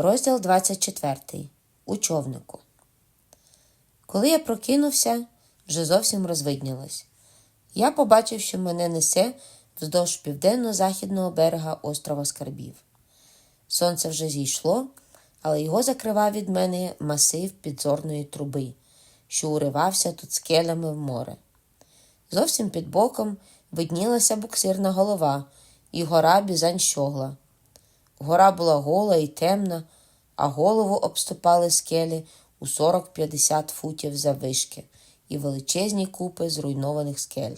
Розділ 24. У човнику. Коли я прокинувся, вже зовсім розвиднілось. Я побачив, що мене несе вздовж південно-західного берега острова Скарбів. Сонце вже зійшло, але його закривав від мене масив підзорної труби, що уривався тут скелями в море. Зовсім під боком виднілася буксирна голова і гора Бізань-щогла. Гора була гола і темна, а голову обступали скелі у 40-50 футів заввишки і величезні купи зруйнованих скель.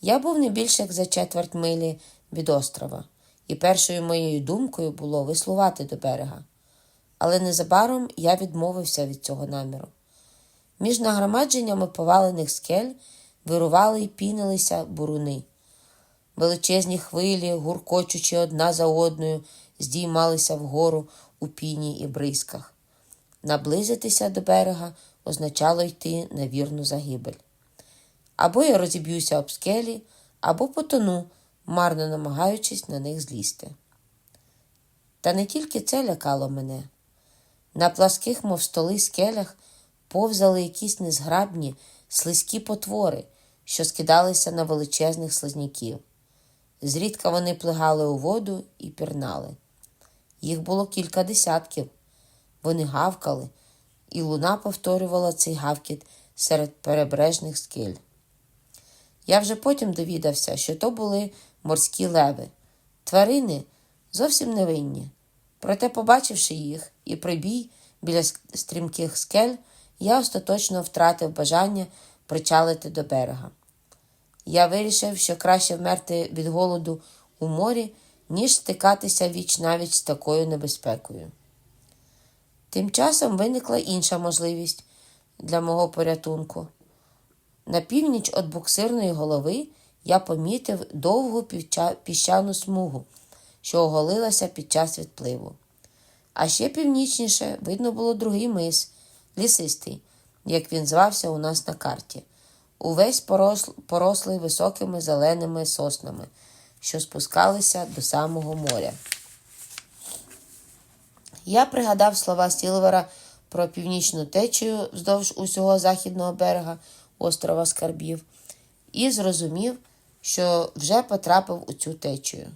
Я був не більше як за четверть милі від острова, і першою моєю думкою було веслувати до берега. Але незабаром я відмовився від цього наміру. Між нагромадженнями повалених скель вирували й пінилися буруни. Величезні хвилі, гуркочучи одна за одною, здіймалися вгору у піні і бризках. Наблизитися до берега означало йти на вірну загибель. Або я розіб'юся об скелі, або потону, марно намагаючись на них злізти. Та не тільки це лякало мене. На пласких, мов столи скелях, повзали якісь незграбні, слизькі потвори, що скидалися на величезних слизняків. Зрідка вони плигали у воду і пірнали. Їх було кілька десятків. Вони гавкали, і луна повторювала цей гавкіт серед перебережних скель. Я вже потім довідався, що то були морські леви, тварини зовсім невинні. Проте, побачивши їх і прибій біля стрімких скель, я остаточно втратив бажання причалити до берега. Я вирішив, що краще вмерти від голоду у морі, ніж стикатися віч навіть з такою небезпекою. Тим часом виникла інша можливість для мого порятунку. На північ від буксирної голови я помітив довгу піщану смугу, що оголилася під час відпливу. А ще північніше видно було другий мис, лісистий, як він звався у нас на карті, увесь порослий високими зеленими соснами, що спускалися до самого моря. Я пригадав слова Сілвера про північну течію вздовж усього західного берега острова Скарбів і зрозумів, що вже потрапив у цю течію.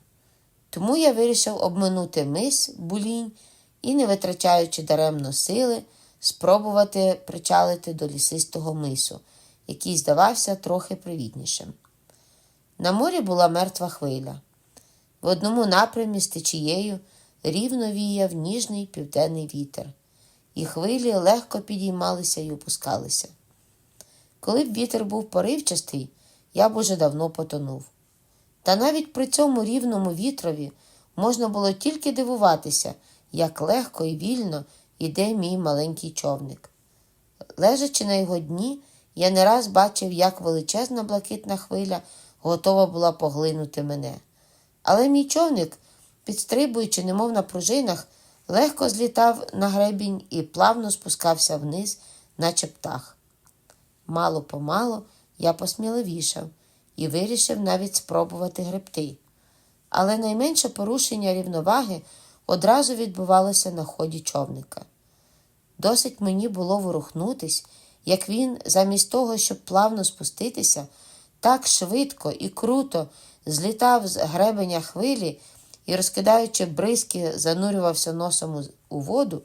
Тому я вирішив обминути мис булінь і, не витрачаючи даремно сили, спробувати причалити до лісистого мису, який здавався трохи привітнішим. На морі була мертва хвиля. В одному напрямі з течією рівно віяв ніжний південний вітер, і хвилі легко підіймалися і опускалися. Коли б вітер був поривчастий, я б уже давно потонув. Та навіть при цьому рівному вітрові можна було тільки дивуватися, як легко і вільно йде мій маленький човник. Лежачи на його дні, я не раз бачив, як величезна блакитна хвиля готова була поглинути мене. Але мій човник, підстрибуючи, немов на пружинах, легко злітав на гребінь і плавно спускався вниз, наче птах. Мало помалу я посміливішав і вирішив навіть спробувати гребти. Але найменше порушення рівноваги одразу відбувалося на ході човника. Досить мені було ворухнутись, як він, замість того, щоб плавно спуститися, так швидко і круто злітав з гребеня хвилі і, розкидаючи бризки, занурювався носом у воду,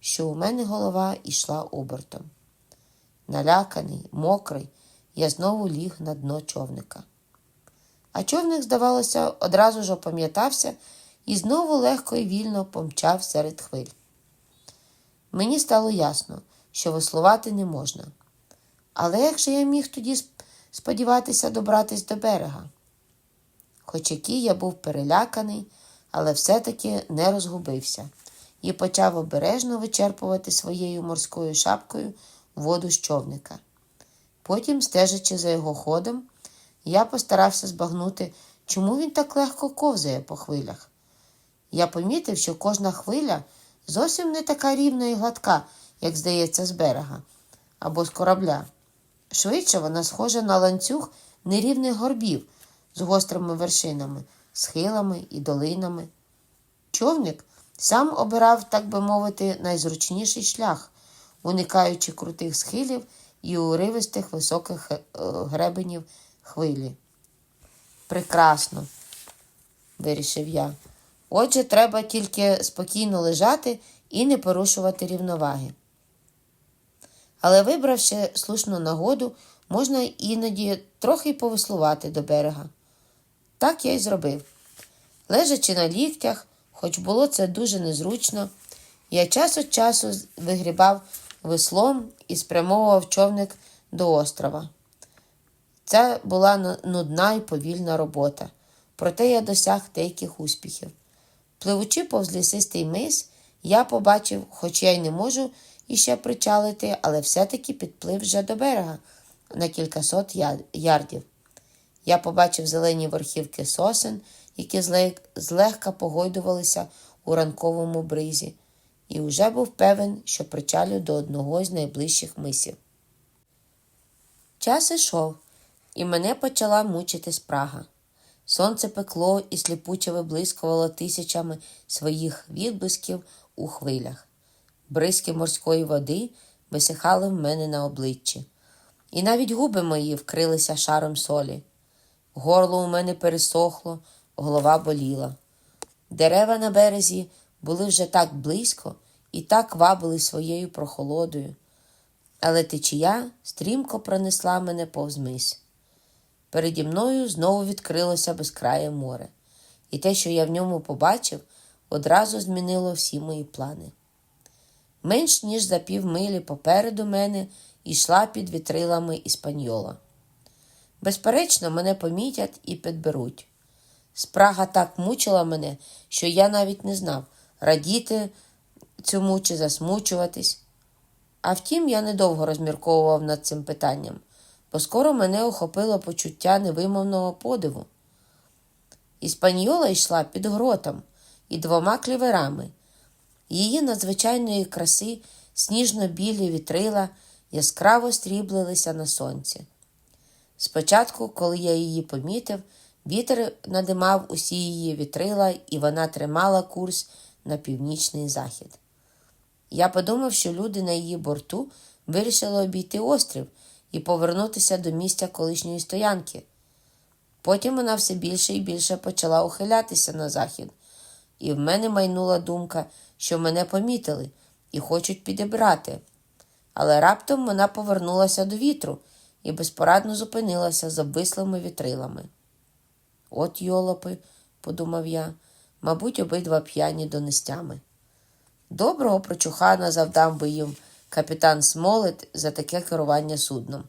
що у мене голова йшла обертом. Наляканий, мокрий, я знову ліг на дно човника. А човник, здавалося, одразу ж опам'ятався і знову легко і вільно помчав серед хвиль. Мені стало ясно, що веслувати не можна. Але як же я міг тоді сподіватися добратись до берега? Хоч який я був переляканий, але все-таки не розгубився і почав обережно вичерпувати своєю морською шапкою воду з човника. Потім, стежачи за його ходом, я постарався збагнути, чому він так легко ковзає по хвилях. Я помітив, що кожна хвиля зовсім не така рівна і гладка, як здається, з берега або з корабля. Швидше вона схожа на ланцюг нерівних горбів з гострими вершинами, схилами і долинами. Човник Сам обирав, так би мовити, найзручніший шлях, уникаючи крутих схилів і уривистих високих е, гребенів хвилі. Прекрасно, вирішив я. Отже, треба тільки спокійно лежати і не порушувати рівноваги. Але вибравши слушну нагоду, можна іноді трохи повеслувати до берега. Так я й зробив. Лежачи на ліктях, хоч було це дуже незручно, я час від часу вигрібав веслом і спрямовував човник до острова. Це була нудна і повільна робота, проте я досяг деяких успіхів. Пливучи повз лісистий мис, я побачив, хоч я й не можу іще причалити, але все-таки підплив вже до берега на кількасот ярдів. Я побачив зелені верхівки сосен, які злегка погойдувалися у ранковому бризі, і вже був певен, що причалю до одного з найближчих мисів. Час ішов, і мене почала мучити спрага. Сонце пекло і сліпуче виблискувало тисячами своїх відблисків у хвилях. Бризки морської води висихали в мене на обличчі, і навіть губи мої вкрилися шаром солі. Горло у мене пересохло, голова боліла. Дерева на березі були вже так близько і так вабили своєю прохолодою, але течія стрімко пронесла мене повз мис. Переді мною знову відкрилося безкрає море, і те, що я в ньому побачив, одразу змінило всі мої плани. Менш ніж за півмилі попереду мене йшла під вітрилами іспаньола. Безперечно, мене помітять і підберуть. Спрага так мучила мене, що я навіть не знав, радіти цьому чи засмучуватись. А втім, я недовго розмірковував над цим питанням, бо скоро мене охопило почуття невимовного подиву. Іспаньола йшла під гротом і двома кліверами. Її надзвичайної краси сніжно-білі вітрила яскраво стріблилися на сонці. Спочатку, коли я її помітив, вітер надимав усі її вітрила, і вона тримала курс на північний захід. Я подумав, що люди на її борту вирішили обійти острів і повернутися до місця колишньої стоянки. Потім вона все більше і більше почала ухилятися на захід, і в мене майнула думка, що мене помітили і хочуть підібрати. Але раптом вона повернулася до вітру і безпорадно зупинилася з обвислими вітрилами. От йолопи, подумав я, мабуть, обидва п'яні донестями. Доброго прочухана завдав би їм капітан Смолет за таке керування судном.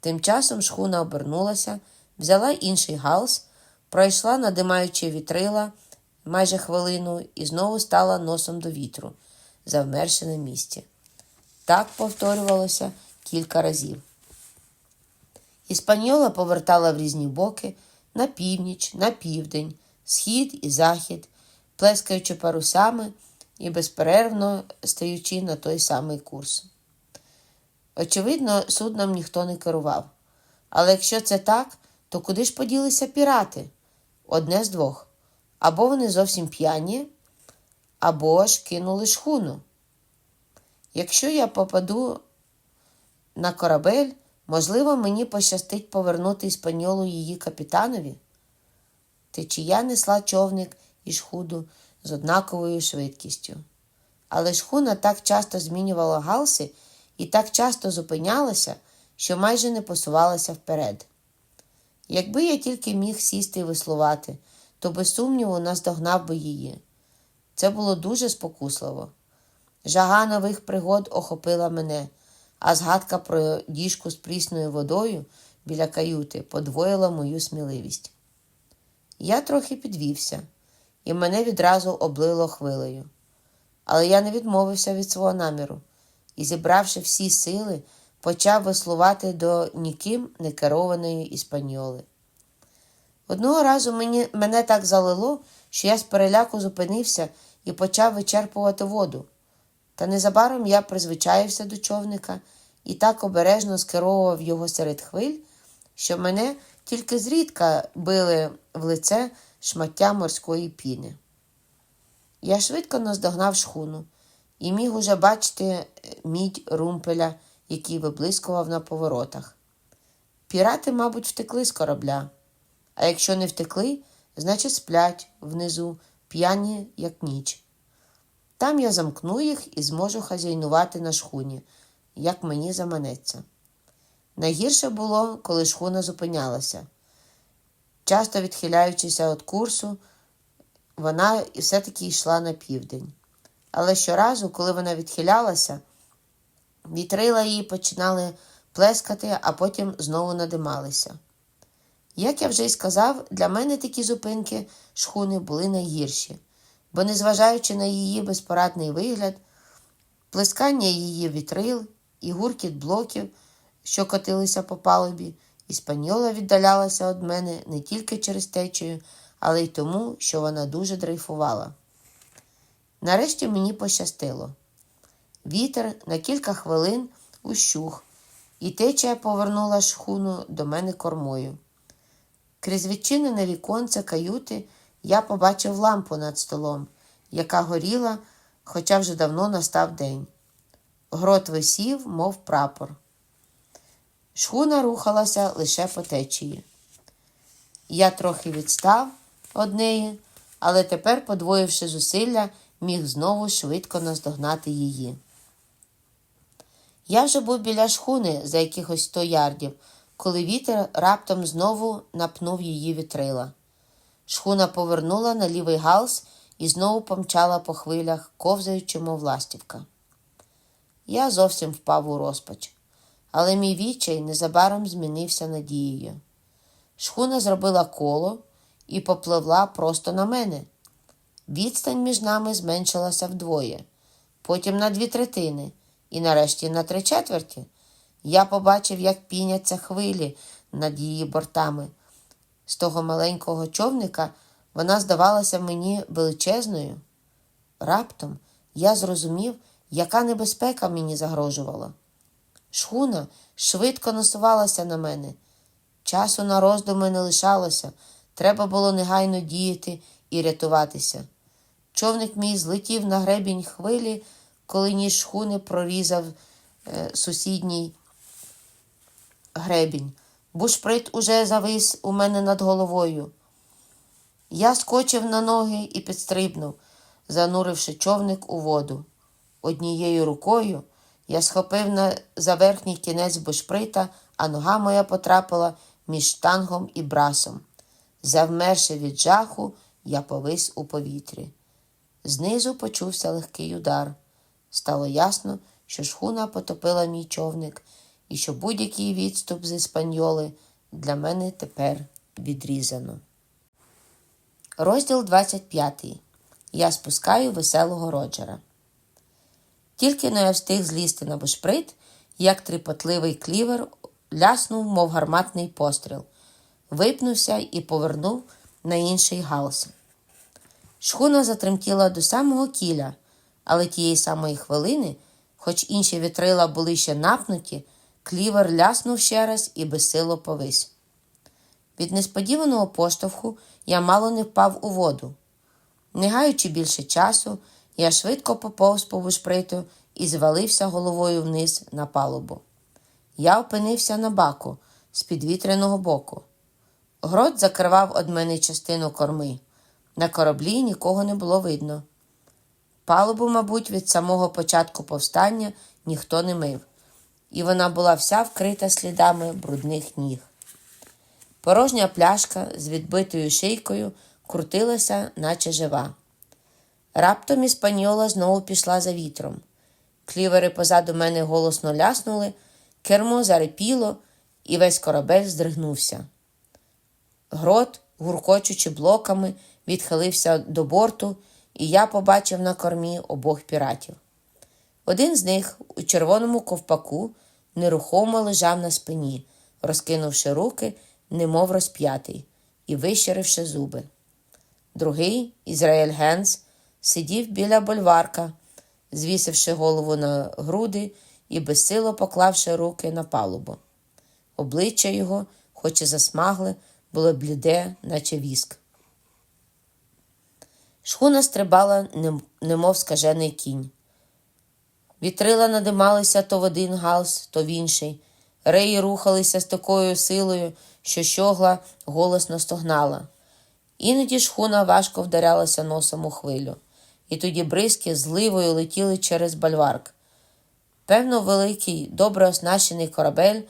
Тим часом шхуна обернулася, взяла інший галс, пройшла, надимаючи вітрила майже хвилину і знову стала носом до вітру, завмерши на місці. Так повторювалося кілька разів. Іспаньола повертала в різні боки на північ, на південь, схід і захід, плескаючи парусами і безперервно стаючи на той самий курс. Очевидно, судном ніхто не керував. Але якщо це так, то куди ж поділися пірати? Одне з двох. Або вони зовсім п'яні, або ж кинули шхуну. Якщо я попаду на корабель, можливо, мені пощастить повернути іспаньолу її капітанові. Течія несла човник і шхуду з однаковою швидкістю. Але шхуна так часто змінювала галси і так часто зупинялася, що майже не посувалася вперед. Якби я тільки міг сісти і веслувати, то без сумніву наздогнав би її. Це було дуже спокусливо. Жага нових пригод охопила мене, а згадка про діжку з прісною водою біля каюти подвоїла мою сміливість. Я трохи підвівся, і мене відразу облило хвилею. Але я не відмовився від свого наміру і, зібравши всі сили, почав веслувати до ніким не керованої іспаньоли. Одного разу мені, мене так залило, що я з переляку зупинився і почав вичерпувати воду. Та незабаром я призвичаївся до човника і так обережно скеровував його серед хвиль, що мене тільки зрідка били в лице шмаття морської піни. Я швидко наздогнав шхуну і міг уже бачити мідь румпеля, який виблискував на поворотах. Пірати, мабуть, втекли з корабля, а якщо не втекли, значить сплять внизу, п'яні, як ніч. Там я замкну їх і зможу хазяйнувати на шхуні, як мені заманеться. Найгірше було, коли шхуна зупинялася. Часто відхиляючися від курсу, вона все-таки йшла на південь. Але щоразу, коли вона відхилялася, вітрила її починали плескати, а потім знову надималися. Як я вже й сказав, для мене такі зупинки шхуни були найгірші, бо, незважаючи на її безпорадний вигляд, плескання її вітрил і гуркіт блоків, що котилися по палубі, іспаньола віддалялася від мене не тільки через течію, але й тому, що вона дуже дрейфувала. Нарешті мені пощастило. Вітер на кілька хвилин ущух, і течія повернула шхуну до мене кормою. Крізь відчинене віконце каюти я побачив лампу над столом, яка горіла, хоча вже давно настав день. Грот висів, мов прапор. Шхуна рухалася лише по течії. Я трохи відстав од неї, але тепер, подвоївши зусилля, міг знову швидко наздогнати її. Я вже був біля шхуни за якихось сто ярдів, коли вітер раптом знову напнув її вітрила. Шхуна повернула на лівий галс і знову помчала по хвилях, ковзаючи, мов ластівка. Я зовсім впав у розпач, але мій відчай незабаром змінився надією. Шхуна зробила коло і попливла просто на мене. Відстань між нами зменшилася вдвоє, потім на дві третини і нарешті на три четверті. Я побачив, як піняться хвилі над її бортами. З того маленького човника вона здавалася мені величезною. Раптом я зрозумів, яка небезпека мені загрожувала. Шхуна швидко насувалася на мене. Часу на роздуми не лишалося, треба було негайно діяти і рятуватися. Човник мій злетів на гребінь хвилі, коли ніж шхуни прорізав е, сусідній гребінь. Бушприт уже завис у мене над головою. Я скочив на ноги і підстрибнув, зануривши човник у воду. Однією рукою я схопив на, за верхній кінець бушприта, а нога моя потрапила між штангом і брасом. Завмерши від жаху, я повис у повітрі. Знизу почувся легкий удар. Стало ясно, що шхуна потопила мій човник і що будь-який відступ з іспаньоли для мене тепер відрізано. Розділ 25. Я спускаю веселого Роджера. Тільки но я встиг злізти на бушприт, як тріпотливий клівер ляснув, мов гарматний постріл, випнувся і повернув на інший галс. Шхуна затремтіла до самого кіля, але тієї самої хвилини, хоч інші вітрила були ще напнуті, клівер ляснув ще раз і безсило повис. Від несподіваного поштовху я мало не впав у воду. Не гаючи більше часу, я швидко поповз по бушприту і звалився головою вниз на палубу. Я опинився на баку з підвітреного боку. Грот закривав од мене частину корми. На кораблі нікого не було видно. Палубу, мабуть, від самого початку повстання ніхто не мив, і вона була вся вкрита слідами брудних ніг. Порожня пляшка з відбитою шийкою крутилася, наче жива. Раптом іспаньола знову пішла за вітром. Клівери позаду мене голосно ляснули, кермо зарипіло, і весь корабель здригнувся. Грот, гуркочучи блоками, відхилився до борту, і я побачив на кормі обох піратів. Один з них у червоному ковпаку нерухомо лежав на спині, розкинувши руки, немов розп'ятий, і вищеривши зуби. Другий, Ізраїль Генс, сидів біля больварка, звісивши голову на груди і безсило поклавши руки на палубу. Обличчя його, хоч і засмагле, було бліде, наче віск. Шхуна стрибала, немов скажений кінь. Вітрила надималися то в один галс, то в інший. Реї рухалися з такою силою, що щогла голосно стогнала. Іноді шхуна важко вдарялася носом у хвилю, і тоді бризки зливою летіли через бальварк. Певно, великий, добре оснащений корабель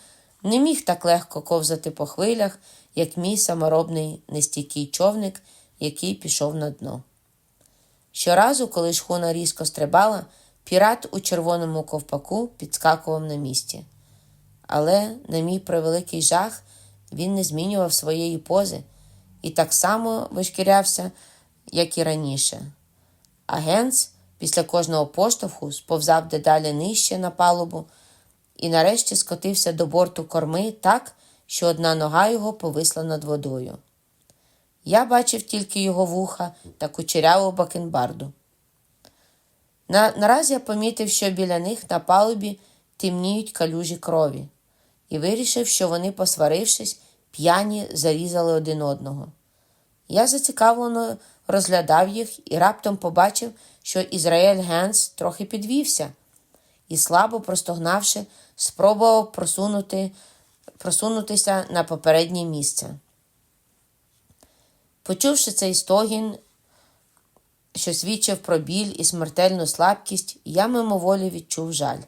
не міг так легко ковзати по хвилях, як мій саморобний нестійкий човник, який пішов на дно. Щоразу, коли шхуна різко стрибала, пірат у червоному ковпаку підскакував на місці. Але, на мій превеликий жах, він не змінював своєї пози і так само вишкірявся, як і раніше. А Генс після кожного поштовху сповзав дедалі нижче на палубу і нарешті скотився до борту корми так, що одна нога його повисла над водою. Я бачив тільки його вуха та кучеряву бакенбарду. На, нараз я помітив, що біля них на палубі темніють калюжі крові, і вирішив, що вони, посварившись, п'яні зарізали один одного. Я зацікавлено розглядав їх і раптом побачив, що Ізраїль Генс трохи підвівся і, слабо простогнавши, спробував просунути, просунутися на попереднє місце. Почувши цей стогін, що свідчив про біль і смертельну слабкість, я мимоволі відчув жаль.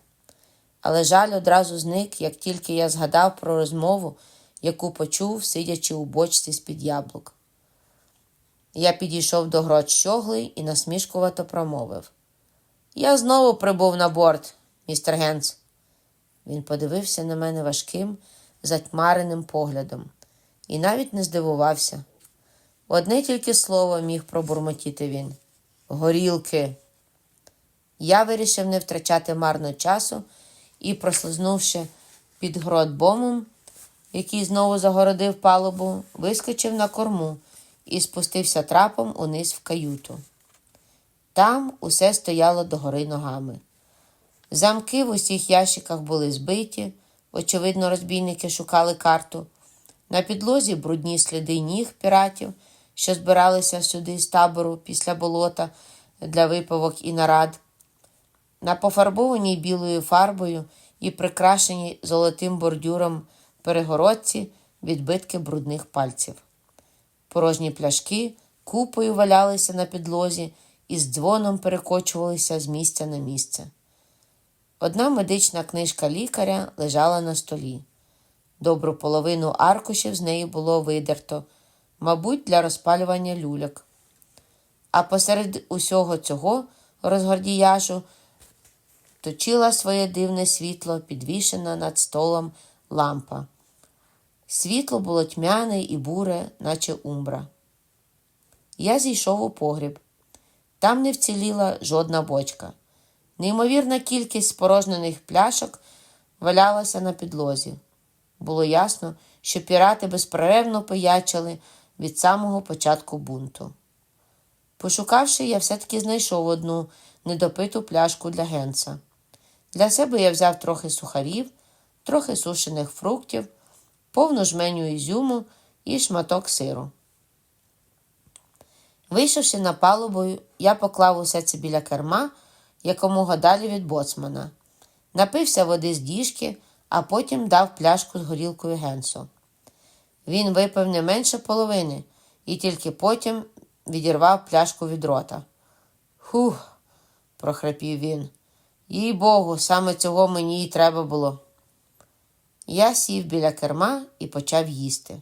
Але жаль одразу зник, як тільки я згадав про розмову, яку почув, сидячи у бочці з-під яблук. Я підійшов до грот щоглий і насмішкувато промовив. Я знову прибув на борт, містер Генц. Він подивився на мене важким, затьмареним поглядом і навіть не здивувався. Одне тільки слово міг пробурмотіти він горілки. Я вирішив не втрачати марно часу і, прослизнувши під грот бомом, який знову загородив палубу, вискочив на корму і спустився трапом униз в каюту. Там усе стояло догори ногами. Замки в усіх ящиках були збиті, очевидно, розбійники шукали карту. На підлозі брудні сліди ніг піратів, що збиралися сюди з табору після болота для випивок і нарад. На пофарбованій білою фарбою і прикрашеній золотим бордюром перегородці відбитки брудних пальців. Порожні пляшки купою валялися на підлозі і з дзвоном перекочувалися з місця на місце. Одна медична книжка лікаря лежала на столі. Добру половину аркушів з неї було видерто, мабуть, для розпалювання люляк. А посеред усього цього розгордіяжу точила своє дивне світло, підвішена над столом лампа. Світло було тьмяне і буре, наче умбра. Я зійшов у погріб. Там не вціліла жодна бочка. Неймовірна кількість спорожнених пляшок валялася на підлозі. Було ясно, що пірати безперервно пиячили від самого початку бунту. Пошукавши, я все-таки знайшов одну недопиту пляшку для Генса. Для себе я взяв трохи сухарів, трохи сушених фруктів, повну жменю ізюму і шматок сиру. Вийшовши на палубу, я поклав усе це біля керма, якомога далі від боцмана, напився води з діжки, а потім дав пляшку з горілкою Генсу. Він випив не менше половини і тільки потім відірвав пляшку від рота. Хух, прохрипів він. Їй Богу, саме цього мені й треба було. Я сів біля керма і почав їсти.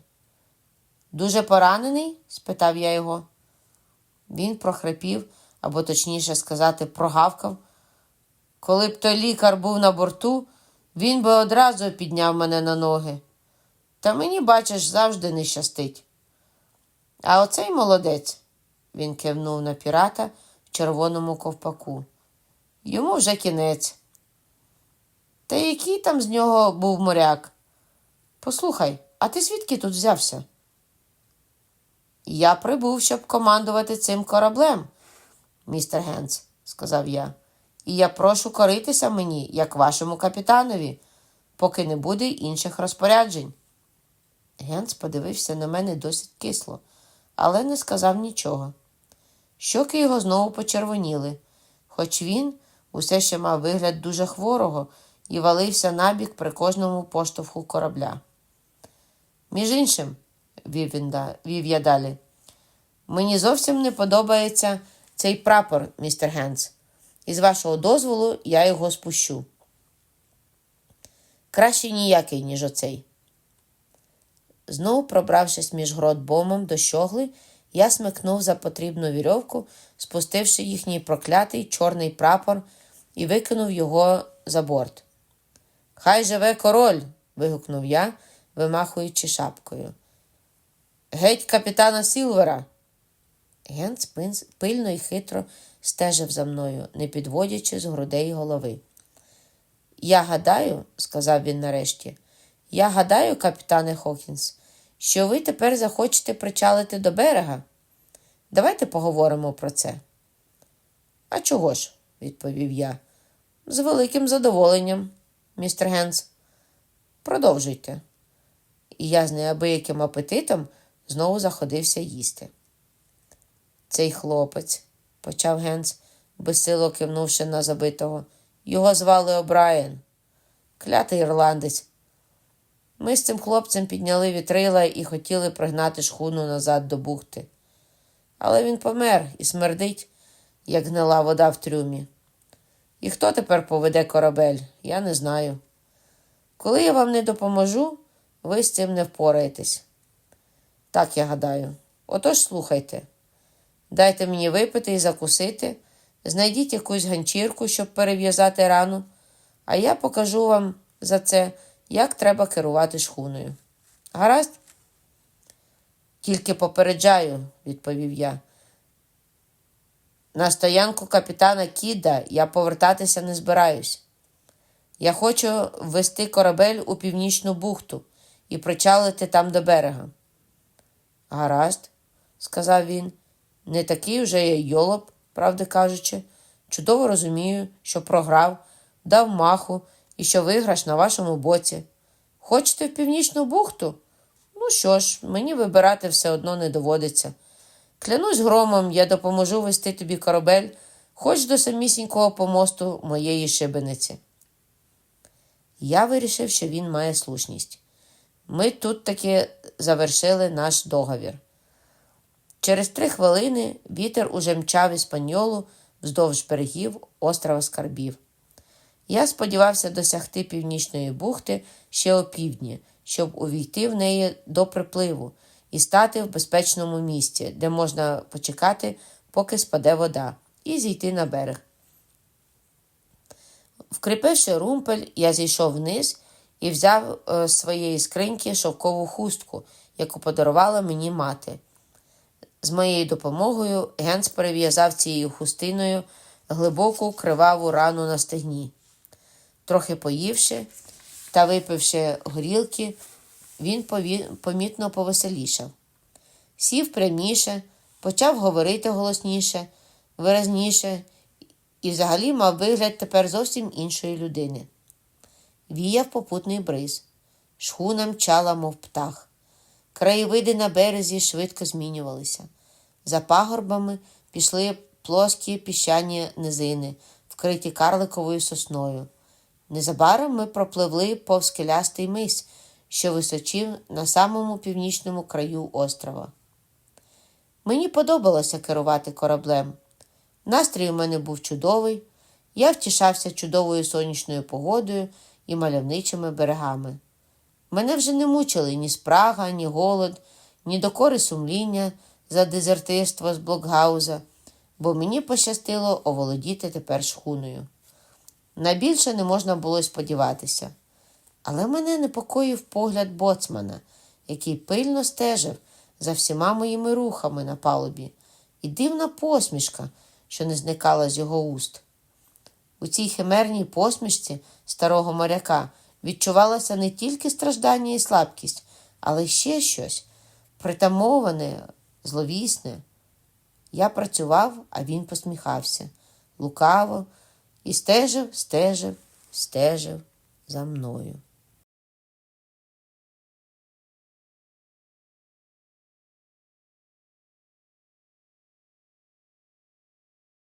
Дуже поранений? спитав я його. Він прохрипів, або точніше сказати, прогавкав. Коли б той лікар був на борту, він би одразу підняв мене на ноги. Та мені, бачиш, завжди не щастить. А оцей молодець, він кивнув на пірата в червоному ковпаку. Йому вже кінець. Та який там з нього був моряк? Послухай, а ти звідки тут взявся? Я прибув, щоб командувати цим кораблем, містер Генс, сказав я. І я прошу коритися мені, як вашому капітанові, поки не буде інших розпоряджень. Генс подивився на мене досить кисло, але не сказав нічого. Щоки його знову почервоніли, хоч він усе ще мав вигляд дуже хворого і валився набік при кожному поштовху корабля. Між іншим, вів, він вів я далі, мені зовсім не подобається цей прапор, містер Генс. І з вашого дозволу я його спущу. Краще ніякий, ніж оцей. Знову пробравшись між грот-бомом до щогли, я смикнув за потрібну вірьовку, спустивши їхній проклятий чорний прапор і викинув його за борт. Хай живе король. вигукнув я, вимахуючи шапкою. Геть капітана Сілвера. Генц пильно і хитро стежив за мною, не підводячи з грудей голови. Я гадаю, сказав він нарешті, я гадаю, капітане Хокінс, що ви тепер захочете причалити до берега. Давайте поговоримо про це. А чого ж? відповів я. З великим задоволенням, містер Генс. Продовжуйте. І я з неабияким апетитом знову заходився їсти. Цей хлопець, почав Генс, безсило кивнувши на забитого. Його звали О'Брайен. Клятий ірландець. Ми з цим хлопцем підняли вітрила і хотіли пригнати шхуну назад до бухти. Але він помер і смердить, як гнила вода в трюмі. І хто тепер поведе корабель, я не знаю. Коли я вам не допоможу, ви з цим не впораєтесь. Так я гадаю. Отож слухайте. Дайте мені випити і закусити, знайдіть якусь ганчірку, щоб перев'язати рану, а я покажу вам за це, як треба керувати шхуною. Гаразд? Тільки попереджаю, відповів я. На стоянку капітана Кіда я повертатися не збираюсь. Я хочу ввести корабель у північну бухту і причалити там до берега. Гаразд, сказав він, не такий уже я йолоп, правди кажучи. Чудово розумію, що програв, дав маху і що виграш на вашому боці. Хочете в північну бухту? Ну що ж, мені вибирати все одно не доводиться. Клянусь громом, я допоможу вести тобі корабель хоч до самісінького помосту моєї шибениці. Я вирішив, що він має слушність. Ми тут таки завершили наш договір. Через три хвилини вітер уже мчав іспаньолу вздовж берегів острова Скарбів. Я сподівався досягти північної бухти ще опівдні, щоб увійти в неї до припливу і стати в безпечному місці, де можна почекати, поки спаде вода, і зійти на берег. Вкріпивши румпель, я зійшов вниз і взяв е, з своєї скриньки шовкову хустку, яку подарувала мені мати. З моєю допомогою Генс перев'язав цією хустиною глибоку криваву рану на стегні. Трохи поївши та випивши горілки, він помітно повеселішав. Сів пряміше, почав говорити голосніше, виразніше і взагалі мав вигляд тепер зовсім іншої людини. Віяв попутний бриз, шхуна мчала, мов птах. Краєвиди на березі швидко змінювалися. За пагорбами пішли плоскі піщані низини, вкриті карликовою сосною. Незабаром ми пропливли повз скелястий мис, що височив на самому північному краю острова. Мені подобалося керувати кораблем. Настрій у мене був чудовий, я втішався чудовою сонячною погодою і мальовничими берегами. Мене вже не мучили ні спрага, ні голод, ні докори сумління за дезертирство з Блокгауза, бо мені пощастило оволодіти тепер шхуною. Найбільше не можна було сподіватися. Але мене непокоїв погляд боцмана, який пильно стежив за всіма моїми рухами на палубі, і дивна посмішка, що не зникала з його уст. У цій химерній посмішці старого моряка відчувалося не тільки страждання і слабкість, але й ще щось притамоване, зловісне. Я працював, а він посміхався лукаво і стежив, стежив, стежив за мною.